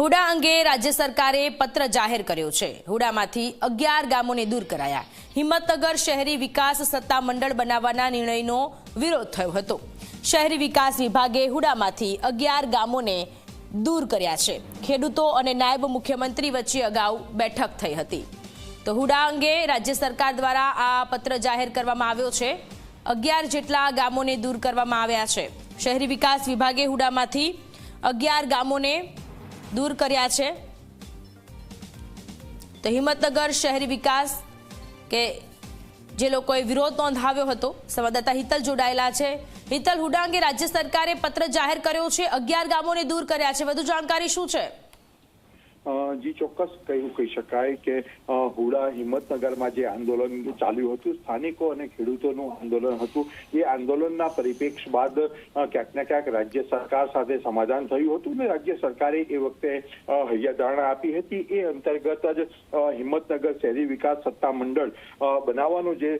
હુડા અંગે રાજ્ય સરકારે પત્ર જાહેર કર્યો છે. હુડામાંથી અગિયાર ગામોને દૂર કરાયા. હિંમતનગર શહેરી વિકાસ સત્તા મંડળ બનાવવાના નિર્ણયનો વિરોધ થયો હતો. શહેરી વિકાસ વિભાગે હુડામાંથી અગિયાર ગામોને દૂર કર્યા છે. ખેડૂતો અને નાયબ મુખ્યમંત્રી વચ્ચે અગાઉ બેઠક થઈ હતી. તો હુડા અંગે રાજ્ય સરકાર દ્વારા આ પત્ર જાહેર કરવામાં આવ્યો છે. અગિયાર જેટલા ગામોને દૂર કરવામાં આવ્યા છે. શહેરી વિકાસ વિભાગે હુડામાંથી અગિયાર ગામોને દૂર કર્યા છે. તો હિંમતનગર શહેરી વિકાસ કે જે લોકોએ વિરોધ નોંધાવ્યો હતો, સંવાદદાતા હિતલ જોડાયેલા છે. હિતલ હુડા અંગે રાજ્ય સરકારે પત્ર જાહેર કર્યો છે, અગિયાર ગામોને દૂર કર્યા છે. વધુ જાણકારી શું છે? જી ચોક્કસ કહ્યું કહી શકાય કે હુડા હિંમતનગરમાં જે આંદોલન ચાલ્યું હતું, સ્થાનિકો અને ખેડૂતોનું આંદોલન હતું, એ આંદોલનના પરિપ્રેક્ષ બાદ ક્યાંક ને ક્યાંક રાજ્ય સરકાર સાથે સમાધાન થયું હતું અને રાજ્ય સરકારે એ વખતે હૈયાધારણા આપી હતી. એ અંતર્ગત જ હિંમતનગર શહેરી વિકાસ સત્તા મંડળ બનાવવાનો જે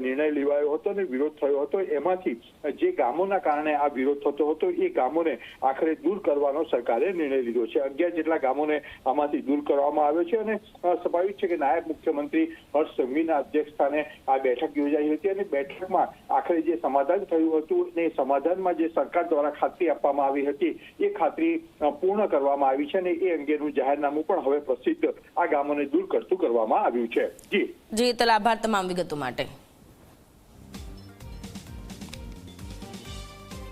નિર્ણય લેવાયો હતો અને વિરોધ થયો હતો, એમાંથી જે ગામોના કારણે આ વિરોધ થતો હતો, એ ગામોને આખરે દૂર કરવાનો સરકારે નિર્ણય લીધો છે. અગિયાર જેટલા ગામોને આમાંથી દૂર કરવામાં આવ્યો છે અને સ્વાભાવિક છે કે નાયબ મુખ્યમંત્રી હર્ષ સંઘવીના અધ્યક્ષસ્થાને આ બેઠક યોજાઈ હતી અને બેઠકમાં આખરે જે સમાધાન થયું હતું ને સમાધાનમાં જે સરકાર દ્વારા ખાતરી આપવામાં આવી હતી, એ ખાતરી પૂર્ણ કરવામાં આવી છે અને એ અંગેનું જાહેરનામું પણ હવે પ્રસિદ્ધ આ ગામોને દૂર કરતું કરવામાં આવ્યું છે. જી. જી હિતલ આભાર તમામ વિગતો માટે.